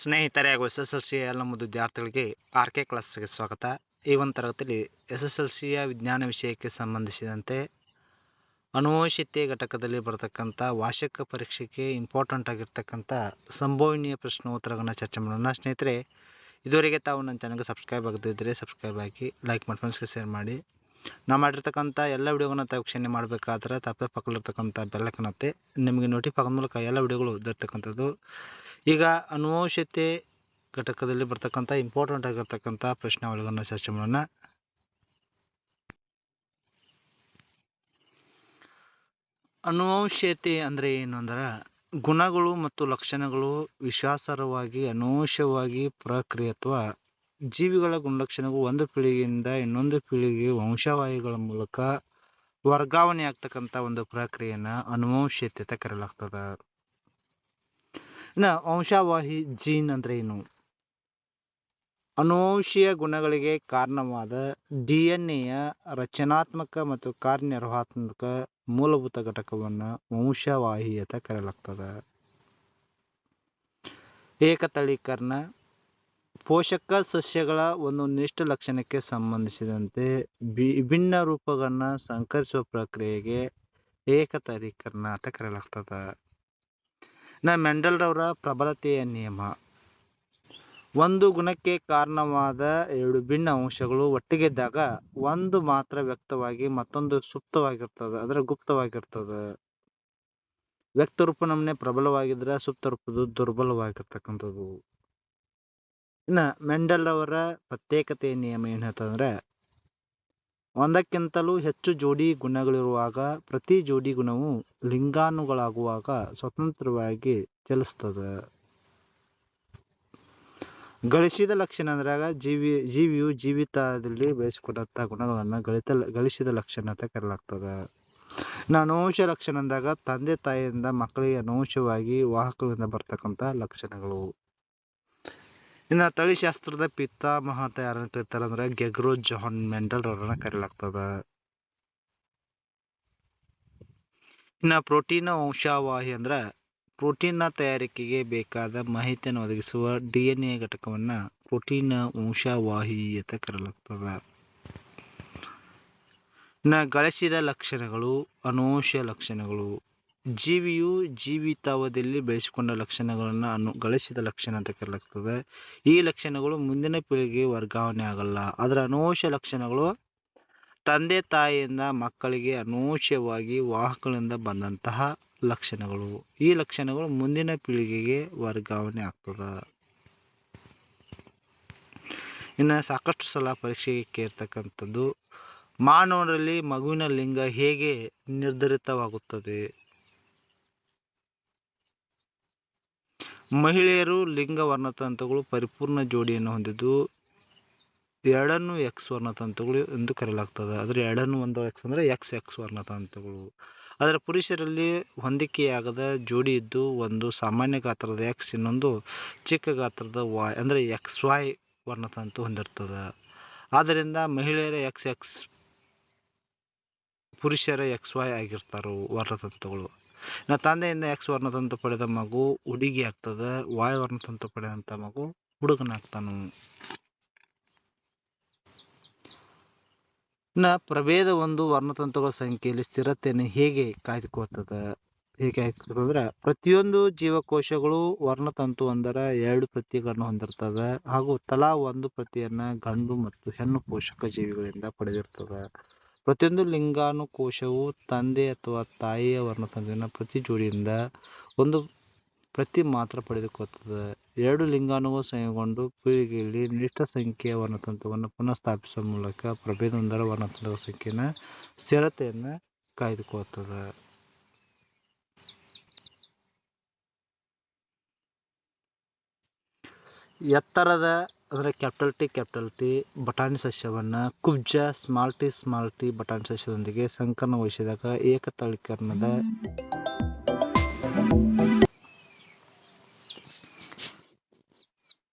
ಸ್ನೇಹಿತರೆ ಹಾಗೂ S S L C ಎಲ್ಲ ನಮ್ಮದು ವಿದ್ಯಾರ್ಥಿಗಳಿಗೆ ಆರ್ ಕೆ ಕ್ಲಾಸ್ಗೆ ಸ್ವಾಗತ. ಈ ಒಂದು ತರಗತಿಯಲ್ಲಿ ಎಸ್ ಎಸ್ ಎಲ್ ಸಿಯ ವಿಜ್ಞಾನ ವಿಷಯಕ್ಕೆ ಸಂಬಂಧಿಸಿದಂತೆ ಅನುವಂಶಿತೆ ಘಟಕದಲ್ಲಿ ಬರತಕ್ಕಂಥ ವಾರ್ಷಿಕ ಪರೀಕ್ಷೆಗೆ ಇಂಪಾರ್ಟೆಂಟ್ ಆಗಿರ್ತಕ್ಕಂಥ ಸಂಭವನೀಯ ಪ್ರಶ್ನೋತ್ತರಗಳನ್ನು ಚರ್ಚೆ ಮಾಡೋಣ. ಸ್ನೇಹಿತರೆ, ಇದುವರೆಗೆ ತಾವು ನನ್ನ ಚಾನಲ್ಗೆ ಸಬ್ಸ್ಕ್ರೈಬ್ ಆಗದಿದ್ದರೆ ಸಬ್ಸ್ಕ್ರೈಬ್ ಆಗಿ ಲೈಕ್ ಮಾಡಿ ಫ್ರೆಂಡ್ಸ್ಗೆ ಶೇರ್ ಮಾಡಿ. ನಾವು ಮಾಡಿರ್ತಕ್ಕಂಥ ಎಲ್ಲ ವಿಡಿಯೋಗಳನ್ನ ತಾವು ವೀಕ್ಷಣೆ ಮಾಡಬೇಕಾದ್ರೆ ತಪ್ಪೆ ಪಕ್ಕದಲ್ಲಿರ್ತಕ್ಕಂಥ ಬೆಲ್ಲಕ್ಕನತ್ತೆ ನಿಮಗೆ ನೋಟಿಫೈ ಮೂಲಕ ಎಲ್ಲ ವಿಡಿಯೋಗಳು ದೊರೆತಕ್ಕಂಥದ್ದು. ಈಗ ಅನುವಂಶತೆ ಘಟಕದಲ್ಲಿ ಬರ್ತಕ್ಕಂಥ ಇಂಪಾರ್ಟೆಂಟ್ ಆಗಿರ್ತಕ್ಕಂಥ ಪ್ರಶ್ನಾವಳಿಗಳನ್ನ ಚರ್ಚೆ ಮಾಡೋಣ. ಅನುವಂಶತೆ ಅಂದರೆ ಏನು ಅಂದ್ರೆ ಗುಣಗಳು ಮತ್ತು ಲಕ್ಷಣಗಳು ವಿಶ್ವಾಸಾರ್ಹವಾಗಿ ಅನುವಂಶವಾಗಿ ಪ್ರಕ್ರಿಯೆ ಅಥವಾ ಜೀವಿಗಳ ಗುಣಲಕ್ಷಣಗಳು ಒಂದು ಪೀಳಿಗೆಯಿಂದ ಇನ್ನೊಂದು ಪೀಳಿಗೆ ವಂಶವಾಹಿಗಳ ಮೂಲಕ ವರ್ಗಾವಣೆ ಆಗ್ತಕ್ಕಂಥ ಒಂದು ಪ್ರಕ್ರಿಯೆನ ಅನುವಂಶತೆ ಅಂತ ಕರೆಯಲಾಗ್ತದ. ಇನ್ನು ವಂಶವಾಹಿ ಜೀನ್ ಅಂದ್ರೆ ಏನು? ಅನುವಂಶೀಯ ಗುಣಗಳಿಗೆ ಕಾರಣವಾದ ಡಿ ಎನ್ ಎಯ ರಚನಾತ್ಮಕ ಮತ್ತು ಕಾರ್ಯನಿರ್ವಾಹಾತ್ಮಕ ಮೂಲಭೂತ ಘಟಕವನ್ನು ವಂಶವಾಹಿ ಅಂತ ಕರೆಯಲಾಗ್ತದೆ. ಏಕತಳೀಕರಣ, ಪೋಷಕ ಸಸ್ಯಗಳ ಒಂದು ನಿರ್ದಿಷ್ಟ ಲಕ್ಷಣಕ್ಕೆ ಸಂಬಂಧಿಸಿದಂತೆ ವಿಭಿನ್ನ ರೂಪಗಳನ್ನ ಸಂಕರಿಸುವ ಪ್ರಕ್ರಿಯೆಗೆ ಏಕತಳೀಕರಣ ಅಂತ ಕರೆಯಲಾಗ್ತದೆ. ಇನ್ನು ಮೆಂಡಲ್ರವರ ಪ್ರಬಲತೆಯ ನಿಯಮ. ಒಂದು ಗುಣಕ್ಕೆ ಕಾರಣವಾದ ಎರಡು ಭಿನ್ನ ಅಂಶಗಳು ಒಟ್ಟಿಗೆದ್ದಾಗ ಒಂದು ಮಾತ್ರ ವ್ಯಕ್ತವಾಗಿ ಮತ್ತೊಂದು ಸುಪ್ತವಾಗಿರ್ತದೆ, ಅಂದ್ರೆ ಗುಪ್ತವಾಗಿರ್ತದೆ. ವ್ಯಕ್ತ ರೂಪ ನಮ್ನೆ ಪ್ರಬಲವಾಗಿದ್ರೆ ಸುಪ್ತ ರೂಪದ ದುರ್ಬಲವಾಗಿರ್ತಕ್ಕಂಥದ್ದು. ಇನ್ನ ಮೆಂಡಲ್ ಅವರ ಪ್ರತ್ಯೇಕತೆಯ ನಿಯಮ ಏನ್ ಹೇಳ್ತಂದ್ರೆ ಒಂದಕ್ಕಿಂತಲೂ ಹೆಚ್ಚು ಜೋಡಿ ಗುಣಗಳಿರುವಾಗ ಪ್ರತಿ ಜೋಡಿ ಗುಣವು ಲಿಂಗಾಣುಗಳಾಗುವಾಗ ಸ್ವತಂತ್ರವಾಗಿ ಚಲಿಸ್ತದೆ. ಗಳಿಸಿದ ಲಕ್ಷಣ ಅಂದ್ರಾಗ ಜೀವಿ, ಜೀವಿಯು ಜೀವಿತದಲ್ಲಿ ಬಯಸಿಕೊಂಡಂಥ ಗುಣಗಳನ್ನ ಗಳಿತ, ಗಳಿಸಿದ ಲಕ್ಷಣ ಅಂತ ಕರೆಯಲಾಗ್ತದ. ಇನ್ನು ಲಕ್ಷಣ ಅಂದಾಗ ತಂದೆ ತಾಯಿಯಿಂದ ಮಕ್ಕಳಿಗೆ ಅನುವಂಶವಾಗಿ ವಾಹಕದಿಂದ ಬರ್ತಕ್ಕಂಥ ಲಕ್ಷಣಗಳು. ಇನ್ನು ತಳಿಶಾಸ್ತ್ರದ ಪಿತಾಮಹ ಅಂತ ಯಾರನ್ನ ಕರೀತಾರೆ ಅಂದ್ರೆ ಗೆಗ್ರೋ ಜಾನ್ ಮೆಂಡಲ್ ಅವರನ್ನ ಕರೆಯಲಾಗ್ತದ ಇನ್ನ ಪ್ರೋಟೀನ್ ವಂಶವಾಹಿ ಅಂದ್ರ ಪ್ರೋಟೀನ್ನ ತಯಾರಿಕೆಗೆ ಬೇಕಾದ ಮಾಹಿತಿಯನ್ನು ಒದಗಿಸುವ ಡಿ ಎನ್ ಎ ಘಟಕವನ್ನ ಪ್ರೋಟೀನ್ ವಂಶವಾಹಿ ಅಂತ ಕರೆಯಲಾಗ್ತದ ಇನ್ನ ಗಳಿಸಿದ ಲಕ್ಷಣಗಳು ಅನುವಂಶ ಲಕ್ಷಣಗಳು. ಜೀವಿಯು ಜೀವಿತಾವಧಿಯಲ್ಲಿ ಬೆಳೆಸಿಕೊಂಡ ಲಕ್ಷಣಗಳನ್ನ ಅನು, ಗಳಿಸಿದ ಲಕ್ಷಣ ಅಂತ ಕರೆಯಲಾಗ್ತದೆ. ಈ ಲಕ್ಷಣಗಳು ಮುಂದಿನ ಪೀಳಿಗೆಗೆ ವರ್ಗಾವಣೆ ಆಗಲ್ಲ. ಅದರ ಅನೋಶ ಲಕ್ಷಣಗಳು ತಂದೆ ತಾಯಿಯಿಂದ ಮಕ್ಕಳಿಗೆ ಅನೋಶವಾಗಿ ವಾಹಕಗಳಿಂದ ಬಂದಂತಹ ಲಕ್ಷಣಗಳು. ಈ ಲಕ್ಷಣಗಳು ಮುಂದಿನ ಪೀಳಿಗೆಗೆ ವರ್ಗಾವಣೆ ಆಗ್ತದ. ಇನ್ನು ಸಾಕಷ್ಟು ಸಲ ಪರೀಕ್ಷೆಗೆ ಕೇರ್ತಕ್ಕಂಥದ್ದು ಮಾನವರಲ್ಲಿ ಮಗುವಿನ ಲಿಂಗ ಹೇಗೆ ನಿರ್ಧರಿತವಾಗುತ್ತದೆ? ಮಹಿಳೆಯರು ಲಿಂಗ ವರ್ಣತಂತುಗಳು ಪರಿಪೂರ್ಣ ಜೋಡಿಯನ್ನು ಹೊಂದಿದ್ದು, ಎರಡನ್ನು ಎಕ್ಸ್ ವರ್ಣತಂತುಗಳು ಎಂದು ಕರೆಯಲಾಗ್ತದೆ. ಆದರೆ ಎರಡನ್ನು ಒಂದು ಎಕ್ಸ್ ಅಂದ್ರೆ ಎಕ್ಸ್ ಎಕ್ಸ್ ವರ್ಣತಂತುಗಳು. ಆದರೆ ಪುರುಷರಲ್ಲಿ ಹೊಂದಿಕೆಯಾಗದ ಜೋಡಿ ಇದ್ದು, ಒಂದು ಸಾಮಾನ್ಯ ಗಾತ್ರದ ಎಕ್ಸ್ ಇನ್ನೊಂದು ಚಿಕ್ಕ ಗಾತ್ರದ ವಾಯ್ ಅಂದರೆ ಎಕ್ಸ್ ವಾಯ್ ವರ್ಣತಂತು ಹೊಂದಿರ್ತದೆ. ಆದ್ದರಿಂದ ಮಹಿಳೆಯರ ಎಕ್ಸ್ ಎಕ್ಸ್ ಪುರುಷರ ಎಕ್ಸ್ ವಾಯ್ ಆಗಿರ್ತಾರೋ ವರ್ಣತಂತುಗಳು. ನಾ ತಂದೆಯಿಂದ ಎಕ್ಸ್ ವರ್ಣತಂತು ಪಡೆದ ಮಗು ಹುಡುಗಿ ಆಗ್ತದ ವಾಯ್ ವರ್ಣತಂತು ಪಡೆದಂತ ಮಗು ಹುಡುಗನಾಗ್ತಾನು ನ ಪ್ರಭೇದ ಒಂದು ವರ್ಣತಂತುಗಳ ಸಂಖ್ಯೆಯಲ್ಲಿ ಸ್ಥಿರತೆಯನ್ನು ಹೇಗೆ ಕಾಯ್ದುಕೋತದ ಹೇಗೆ ಅಂದ್ರೆ ಪ್ರತಿಯೊಂದು ಜೀವಕೋಶಗಳು ವರ್ಣತಂತು ಒಂದರ ಎರಡು ಪ್ರತಿಗಳನ್ನು ಹೊಂದಿರ್ತವೆ ಹಾಗೂ ತಲಾ ಒಂದು ಪ್ರತಿಯನ್ನ ಗಂಡು ಮತ್ತು ಹೆಣ್ಣು ಪೋಷಕ ಜೀವಿಗಳಿಂದ ಪಡೆದಿರ್ತದೆ ಪ್ರತಿಯೊಂದು ಲಿಂಗಾನುಕೋಶವು ತಂದೆ ಅಥವಾ ತಾಯಿಯ ವರ್ಣತಂತುವಿನ ಪ್ರತಿ ಜೋಡಿಯಿಂದ ಒಂದು ಪ್ರತಿ ಮಾತ್ರ ಪಡೆದುಕೊಳ್ಳುತ್ತದೆ. ಎರಡು ಲಿಂಗಾನುವು ಸಂಯೋಗಗೊಂಡು ಪೀಳಿಗೆಯಲ್ಲಿ ನಿರ್ದಿಷ್ಟ ಸಂಖ್ಯೆಯ ವರ್ಣತಂತುವನ್ನು ಪುನಃ ಸ್ಥಾಪಿಸುವ ಮೂಲಕ ಪ್ರಭೇದೊಂದರ ವರ್ಣತಂತುಗಳ ಸಂಖ್ಯೆಯ ಸ್ಥಿರತೆಯನ್ನು ಕಾಯ್ದುಕೊಳ್ಳುತ್ತದೆ. ಎತ್ತರದ ಅಂದರೆ ಕ್ಯಾಪಿಟಲ್ ಟಿ ಕ್ಯಾಪಿಟಲ್ ಟಿ ಬಟಾಣಿ ಸಸ್ಯವನ್ನು ಕುಬ್ಜ ಸ್ಮಾಲ್ ಟಿ ಸ್ಮಾಲ್ ಟಿ ಬಟಾಣಿ ಸಸ್ಯದೊಂದಿಗೆ ಸಂಕಲನಗೊಳಿಸಿದಾಗ ಏಕತಳೀಕರಣದ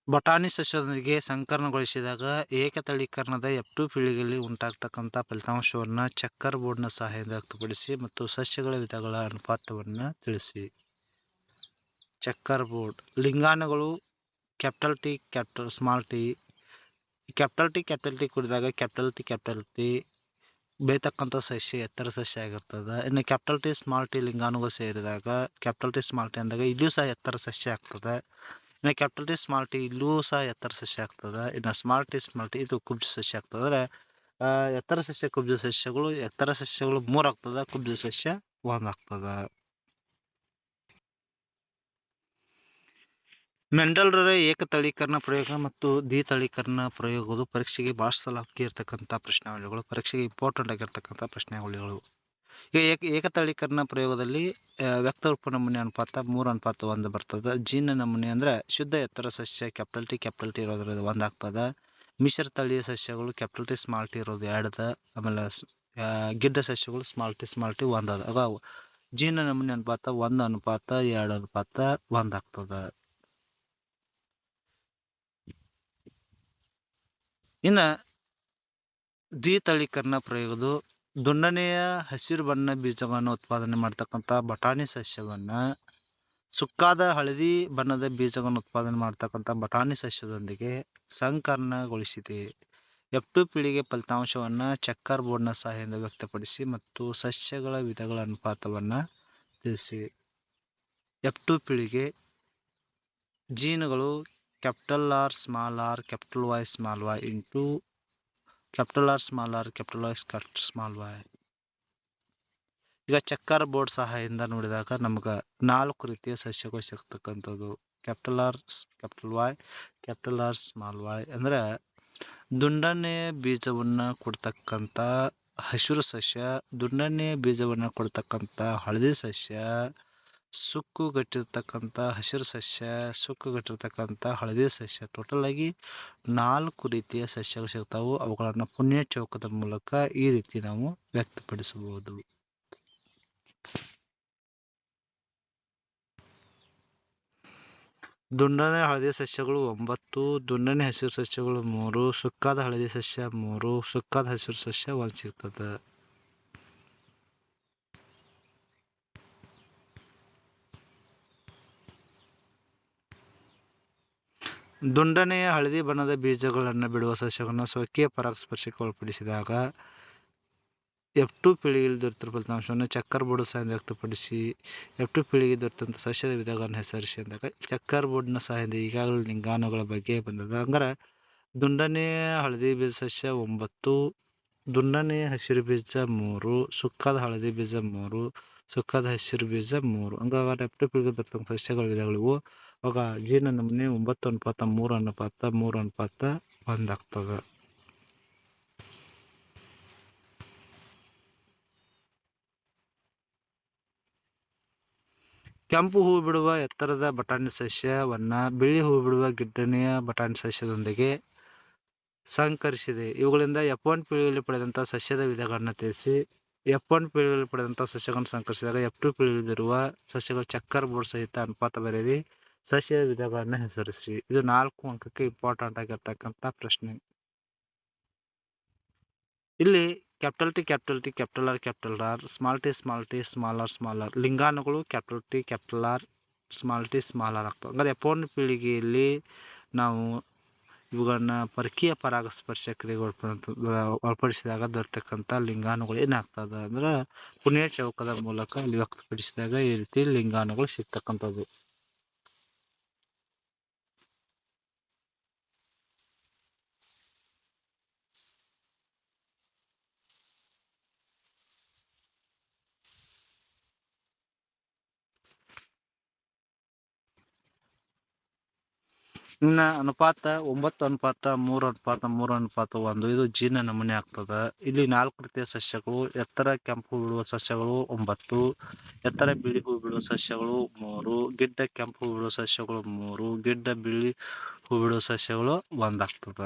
ಬಟಾಣಿ ಸಸ್ಯದೊಂದಿಗೆ ಸಂಕರ್ಣಗೊಳಿಸಿದಾಗ ಏಕತಳೀಕರಣದ ಎಫ್ ಟು ಪೀಳಿಗೆಯಲ್ಲಿ ಉಂಟಾಗ್ತಕ್ಕಂಥ ಫಲಿತಾಂಶವನ್ನು ಚೆಕ್ಕರ್ ಬೋರ್ಡ್ನ ಸಹಾಯದಿಂದ ವ್ಯಕ್ತಪಡಿಸಿ ಮತ್ತು ಸಸ್ಯಗಳ ವಿಧಗಳ ಅನುಪಾತವನ್ನು ತಿಳಿಸಿ. Checkerboard ಲಿಂಗಾಣುಗಳು capital T, capital, small t. Capital T capital T ಕುಡಿದಾಗ capital T capital T ಬೇಯ್ತಕ್ಕಂಥ ಸಸ್ಯ, ಎತ್ತರ ಸಸ್ಯ ಆಗಿರ್ತದೆ. ಇನ್ನು ಕ್ಯಾಪಿಟಲ್ ಟಿ, ಸ್ಮಾಲ್ ಟಿ ಲಿಂಗಾಣುಗಳು ಸೇರಿದಾಗ ಕ್ಯಾಪಿಟಲ್ ಟಿ, ಸ್ಮಾಲ್ ಟಿ ಅಂದಾಗ ಇಲ್ಲಿಯೂ ಸಹ ಎತ್ತರ ಸಸ್ಯ ಆಗ್ತದೆ. ಇನ್ನು ಕ್ಯಾಪಿಟಲ್ ಟಿ, ಸ್ಮಾಲ್ ಟಿ ಇಲ್ಲೂ ಸಹ ಎತ್ತರ ಸಸ್ಯ ಆಗ್ತದೆ. ಇನ್ನು ಸ್ಮಾಲ್ ಟಿ ಸ್ಮಾಲ್ ಟಿ ಇದು ಕುಬ್ಜ ಸಸ್ಯ ಆಗ್ತದೆ. ಅಂದ್ರೆ ಎತ್ತರ ಸಸ್ಯ, ಕುಬ್ಜ ಸಸ್ಯಗಳು, ಎತ್ತರ ಸಸ್ಯಗಳು ಮೂರು ಆಗ್ತದೆ, ಕುಬ್ಜ ಸಸ್ಯ ಒಂದು ಆಗ್ತದ. ಮೆಂಡಲ್ರ ಏಕತಳೀಕರಣ ಪ್ರಯೋಗ ಮತ್ತು ದ್ವಿತಳೀಕರಣ ಪ್ರಯೋಗಗಳು ಪರೀಕ್ಷೆಗೆ ಭಾಳ ಸಲ ಇರ್ತಕ್ಕಂಥ ಪ್ರಶ್ನಾವಳಿಗಳು ಪರೀಕ್ಷೆಗೆ ಇಂಪಾರ್ಟೆಂಟ್ ಆಗಿರ್ತಕ್ಕಂಥ ಪ್ರಶ್ನಾವಳಿಗಳು ಈಗ ಏಕ, ಏಕತಳೀಕರಣ ಪ್ರಯೋಗದಲ್ಲಿ ವ್ಯಕ್ತ ರೂಪ ನಮೂನೆ ಅನುಪಾತ ಮೂರು ಅನುಪಾತ ಒಂದು ಬರ್ತದೆ. ಜೀನ ನಮೂನೆ ಅಂದ್ರೆ ಶುದ್ಧ ಎತ್ತರ ಸಸ್ಯ ಕ್ಯಾಪಿಟಲ್ ಟಿ ಕ್ಯಾಪಿಟಲ್ ಟಿ ಇರೋದ್ರಿಂದ ಒಂದು ಆಗ್ತದೆ. ಮಿಶ್ರ ತಳಿಯ ಸಸ್ಯಗಳು ಕ್ಯಾಪಿಟಲ್ ಟಿ ಸ್ಮಾಲ್ ಟಿ ಇರೋದು ಎರಡದ. ಆಮೇಲೆ ಗಿಡ್ಡ ಸಸ್ಯಗಳು ಸ್ಮಾಲ್ ಟಿ ಸ್ಮಾಲ್ ಟಿ ಒಂದ್ ಅದ ಆಗ ಜೀನ ನಮೂನೆ ಅನುಪಾತ ಒಂದು ಅನುಪಾತ, ಎರಡು ಅನುಪಾತ ಒಂದು ಆಗ್ತದ. ಇನ್ನ ದ್ವಿತಳೀಕರಣ ಪ್ರಯೋಗದು ದುಂಡನೆಯ ಹಸಿರು ಬಣ್ಣ ಬೀಜವನ್ನು ಉತ್ಪಾದನೆ ಮಾಡ್ತಕ್ಕಂಥ ಬಟಾಣಿ ಸಸ್ಯವನ್ನ, ಸುಕ್ಕಾದ ಹಳದಿ ಬಣ್ಣದ ಬೀಜವನ್ನು ಉತ್ಪಾದನೆ ಮಾಡ್ತಕ್ಕಂಥ ಬಟಾಣಿ ಸಸ್ಯದೊಂದಿಗೆ ಸಂಕರ್ಣಗೊಳಿಸಿದೆ. ಎಫ್ ಟು ಪೀಳಿಗೆ ಫಲಿತಾಂಶವನ್ನ ಚೆಕ್ಕರ್ ಬೋರ್ಡ್ನ ಸಹಾಯದಿಂದ ವ್ಯಕ್ತಪಡಿಸಿ ಮತ್ತು ಸಸ್ಯಗಳ ವಿಧಗಳ ಅನುಪಾತವನ್ನ ತಿಳಿಸಿ. ಎಫ್ ಟು ಪೀಳಿಗೆ ಜೀನುಗಳು capital R small r capital Y small y into capital R small r capital Y small y. ಈಗ ಚಕ್ಕರ್ ಬೋರ್ಡ್ ಸಹಾಯದಿಂದ ನೋಡಿದಾಗ ನಮ್ಗೆ ನಾಲ್ಕು ರೀತಿಯ ಸಸ್ಯಗಳು ಸಿಗ್ತಕ್ಕಂಥದ್ದು. Capital R capital Y capital R small y ಅಂದ್ರೆ ದುಂಡನೆ ಬೀಜವನ್ನ ಕೊಡ್ತಕ್ಕಂಥ ಹಸಿರು ಸಸ್ಯ, ದುಂಡನೆ ಬೀಜವನ್ನ ಕೊಡ್ತಕ್ಕಂಥ ಹಳದಿ ಸಸ್ಯ ಸುಕ್ಕುಗಟ್ಟಿರ್ತಕ್ಕಂಥ ಹಸಿರು ಸಸ್ಯ, ಸುಕ್ಕುಗಟ್ಟಿರ್ತಕ್ಕಂಥ ಹಳದಿ ಸಸ್ಯ ಟೋಟಲ್ ಆಗಿ ನಾಲ್ಕು ರೀತಿಯ ಸಸ್ಯಗಳು ಸಿಗ್ತಾವು ಅವುಗಳನ್ನ ಪುಣ್ಯ ಚೌಕದ ಮೂಲಕ ಈ ರೀತಿ ನಾವು ವ್ಯಕ್ತಪಡಿಸಬಹುದು. ದುಂಡನೆ ಹಳದಿ ಸಸ್ಯಗಳು ಒಂಬತ್ತು, ದುಂಡನೆ ಹಸಿರು ಸಸ್ಯಗಳು ಮೂರು, ಸುಕ್ಕಾದ ಹಳದಿ ಸಸ್ಯ ಮೂರು, ಸುಕ್ಕಾದ ಹಸಿರು ಸಸ್ಯ ಒಂದ್ ಸಿಗ್ತದ ದುಂಡನೆಯ ಹಳದಿ ಬಣ್ಣದ ಬೀಜಗಳನ್ನು ಬಿಡುವ ಸಸ್ಯಗಳನ್ನು ಸ್ವಕೀಯ ಪರಾಗಸ್ಪರ್ಶಕ್ಕೆ ಒಳಪಡಿಸಿದಾಗ ಎಫ್ ಟು ಪೀಳಿಗೆಯಲ್ಲಿ ದೊರೆತಿರುವ ಫಲಿತಾಂಶವನ್ನು ಚಕ್ಕರ್ ಬೋರ್ಡ್ ಸಹಾಯದಿಂದ ವ್ಯಕ್ತಪಡಿಸಿ, ಎಫ್ ಟು ಪೀಳಿಗೆ ದೊರೆತಂಥ ಸಸ್ಯದ ವಿಧಗಳನ್ನು ಹೆಸರಿಸಿ ಅಂದಾಗ ಚಕ್ಕರ್ ಬೋರ್ಡ್ನ ಸಹಾಯದಿಂದ ಈಗಾಗಲೇ ಲಿಂಗಾಣುಗಳ ಬಗ್ಗೆ ಬಂದದ ಹಂಗಾರೆ ದುಂಡನೆಯ ಹಳದಿ ಬೀಜ ಸಸ್ಯ ಒಂಬತ್ತು, ದುಂಡನೆಯ ಹಸಿರು ಬೀಜ ಮೂರು, ಸುಕ್ಕದ ಹಳದಿ ಬೀಜ ಮೂರು, ಸುಕ್ಕದ ಹಸಿರು ಬೀಜ ಮೂರು. ಹಂಗಾದ್ರೆ ಎಫ್ ಟು ಪೀಳಿಗೆ ದೊರೆತಂಥ ಸಸ್ಯಗಳ ವಿಧಗಳಿವು ಅವಾಗ ಜೀರ್ಣ ನಮೂನೆ ಒಂಬತ್ತು ಅನುಪಾತ ಮೂರು ಅನುಪಾತ ಮೂರು ಅನುಪಾತ ಒಂದಾಗ್ತದೆ ಕೆಂಪು ಹೂ ಬಿಡುವ ಎತ್ತರದ ಬಟಾಣಿ ಸಸ್ಯವನ್ನ ಬಿಳಿ ಹೂ ಬಿಡುವ ಗಿಡ್ಡನೆಯ ಬಟಾಣಿ ಸಸ್ಯದೊಂದಿಗೆ ಸಂಕರಿಸಿದೆ. ಇವುಗಳಿಂದ ಎಫ್ ಒನ್ ಪೀಳಿಗೆಯಲ್ಲಿ ಪಡೆದಂತಹ ಸಸ್ಯದ ವಿಧಗಳನ್ನ ತಿಳಿಸಿ. ಎಫ್ ಒನ್ ಪೀಳಿಗೆಯಲ್ಲಿ ಪಡೆದಂತಹ ಸಸ್ಯಗಳನ್ನು ಸಂಕರಿಸಿದಾಗ ಎಫ್ ಟು ಪೀಳಿಗೆಯಲ್ಲಿರುವ ಸಸ್ಯಗಳ ಚಕ್ಕರ್ ಬೋರ್ಡ್ ಸಹಿತ ಅನುಪಾತ ಬರೆಯಿರಿ. ಸಸ್ಯದ ವಿಧಗಳನ್ನ ಹೆಸರಿಸಿ. ಇದು ನಾಲ್ಕು ಅಂಕಕ್ಕೆ ಇಂಪಾರ್ಟೆಂಟ್ ಆಗಿರ್ತಕ್ಕಂಥ ಪ್ರಶ್ನೆ. ಇಲ್ಲಿ capital T capital T capital R capital R small t small t small r small r ಲಿಂಗಾಣುಗಳು capital T capital R small t small r ಆಗ್ತವೆ. ಹಂಗಾರೆ ಎಫ್ ಪೀಳಿಗೆಯಲ್ಲಿ ನಾವು ಇವುಗಳನ್ನ ಪರಕೀಯ ಪರಾಗಸ್ಪರ್ಶ ಕ್ರಿಯೆಗೆ ಒಳಪಡ ಒಳಪಡಿಸಿದಾಗ ದೊರೆತಕ್ಕಂಥ ಲಿಂಗಾಣುಗಳು ಏನಾಗ್ತದೆ ಅಂದ್ರೆ ಪುಣ್ಯ ಚೌಕದ ಮೂಲಕ ಇಲ್ಲಿ ವ್ಯಕ್ತಪಡಿಸಿದಾಗ ಈ ರೀತಿ ಲಿಂಗಾಣುಗಳು ಸಿಗ್ತಕ್ಕಂಥದ್ದು. ಇನ್ನ ಅನುಪಾತ ಒಂಬತ್ತು ಅನುಪಾತ, ಮೂರು ಅನುಪಾತ ಮೂರು ಅನುಪಾತ ಒಂದು. ಇದು ಜೀನ ನಮೂನೆ ಆಗ್ತದ. ಇಲ್ಲಿ ನಾಲ್ಕು ರೀತಿಯ ಸಸ್ಯಗಳು, ಎತ್ತರ ಕೆಂಪು ಬಿಡುವ ಸಸ್ಯಗಳು ಒಂಬತ್ತು, ಎತ್ತರ ಬಿಳಿ ಹೂ ಬಿಡುವ ಸಸ್ಯಗಳು ಮೂರು, ಗಿಡ್ಡ ಕೆಂಪು ಹೂ ಬಿಡುವ ಸಸ್ಯಗಳು ಮೂರು, ಗಿಡ್ಡ ಬಿಳಿ ಹೂ ಬಿಡುವ ಸಸ್ಯಗಳು ಒಂದಾಗ್ತದ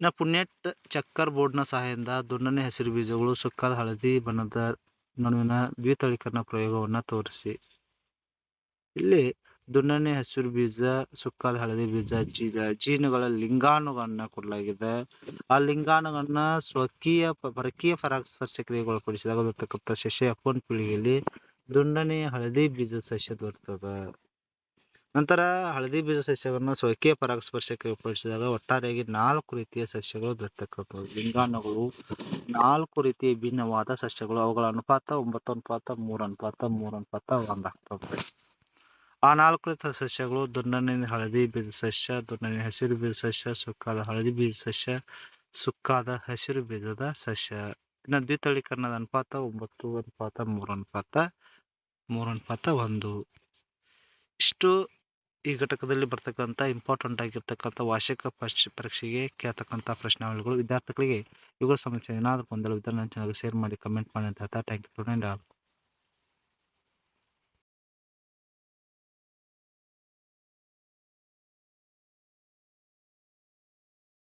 ಇನ್ನ ಪುಣ್ಯಟ್ ಚಕ್ಕರ್ ಬೋರ್ಡ್ನ ಸಹಾಯದಿಂದ ದುಂಡನೆ ಹಸಿರು ಬೀಜಗಳು ಸುಕ್ಕಾದ ಹಳದಿ, ಬಣ್ಣದ ನಡುವಿನ ದ್ವಿತಳೀಕರಣ ಪ್ರಯೋಗವನ್ನ ತೋರಿಸಿ. ಇಲ್ಲಿ ದುಂಡನೆ ಹಸಿರು ಬೀಜ ಸುಕ್ಕಾದ ಹಳದಿ ಬೀಜ ಹಚ್ಚಿದ ಜೀನುಗಳ ಲಿಂಗಾಣುಗಳನ್ನ ಕೊಡಲಾಗಿದೆ. ಆ ಲಿಂಗಾಣುಗಳನ್ನ ಸ್ವಕೀಯ ಪರಕೀಯ ಪರಾಗಸ್ಪರ್ಶ ಕ್ರಿಯೆಗೆ ಒಳಪಡಿಸಿದಾಗ ಬರ್ತಕ್ಕಂಥ ಸಸ್ಯ ಅಪ್ಪನ ಪೀಳಿಗೆಯಲ್ಲಿ ದುಂಡನೆ ಹಳದಿ ಬೀಜ ಸಸ್ಯ ದೊರೆತದ ನಂತರ ಹಳದಿ ಬೀಜ ಸಸ್ಯವನ್ನು ಸ್ವಕೀಯ ಪರಾಗಸ್ಪರ್ಶಕ್ಕೆ ಉಪಯೋಗಿಸಿದಾಗ ಒಟ್ಟಾರೆಯಾಗಿ ನಾಲ್ಕು ರೀತಿಯ ಸಸ್ಯಗಳು ದೊರೆತಕ್ಕಂಥವು ಲಿಂಗಾಣುಗಳು ನಾಲ್ಕು ರೀತಿಯ ಭಿನ್ನವಾದ ಸಸ್ಯಗಳು. ಅವುಗಳ ಅನುಪಾತ ಒಂಬತ್ತು ಅನುಪಾತ, ಮೂರು ಅನುಪಾತ ಮೂರು ಅನುಪಾತ ಒಂದಾಗ್ತವೆ ಆ ನಾಲ್ಕು ರೀತಿಯ ಸಸ್ಯಗಳು ದುಂಡನೆ ಹಳದಿ ಬೀಜ ಸಸ್ಯ ದುಂಡನೆ ಹಸಿರು ಬೀಜ ಸಸ್ಯ, ಸುಕ್ಕಾದ ಹಳದಿ ಬೀಜ ಸಸ್ಯ, ಸುಕ್ಕಾದ ಹಸಿರು ಬೀಜದ ಸಸ್ಯ. ಇನ್ನು ದ್ವಿತಳೀಕರಣದ ಅನುಪಾತ ಒಂಬತ್ತು, ಅನುಪಾತ ಮೂರು ಅನುಪಾತ ಮೂರು, ಅನುಪಾತ ಒಂದು. ಇಷ್ಟು ಈ ಘಟಕದಲ್ಲಿ ಬರ್ತಕ್ಕಂಥ ಇಂಪಾರ್ಟೆಂಟ್ ಆಗಿರ್ತಕ್ಕಂಥ ವಾರ್ಷಿಕ ಪರೀಕ್ಷೆ, ಪರೀಕ್ಷೆಗೆ ಕೇಳ್ತಕ್ಕಂಥ ಪ್ರಶ್ನಾವಳಿಗಳು ವಿದ್ಯಾರ್ಥಿಗಳಿಗೆ ಇವುಗಳ ಸಮಸ್ಯೆ ಏನಾದರೂ ಗೊಂದಲ ಇದ್ದರೆ ನನ್ನ ಚಾನಲ್ಗೆ ಶೇರ್ ಮಾಡಿ ಕಮೆಂಟ್ ಮಾಡಿ ಅಂತ ಹೇಳ್ತಾ ಥ್ಯಾಂಕ್ ಯು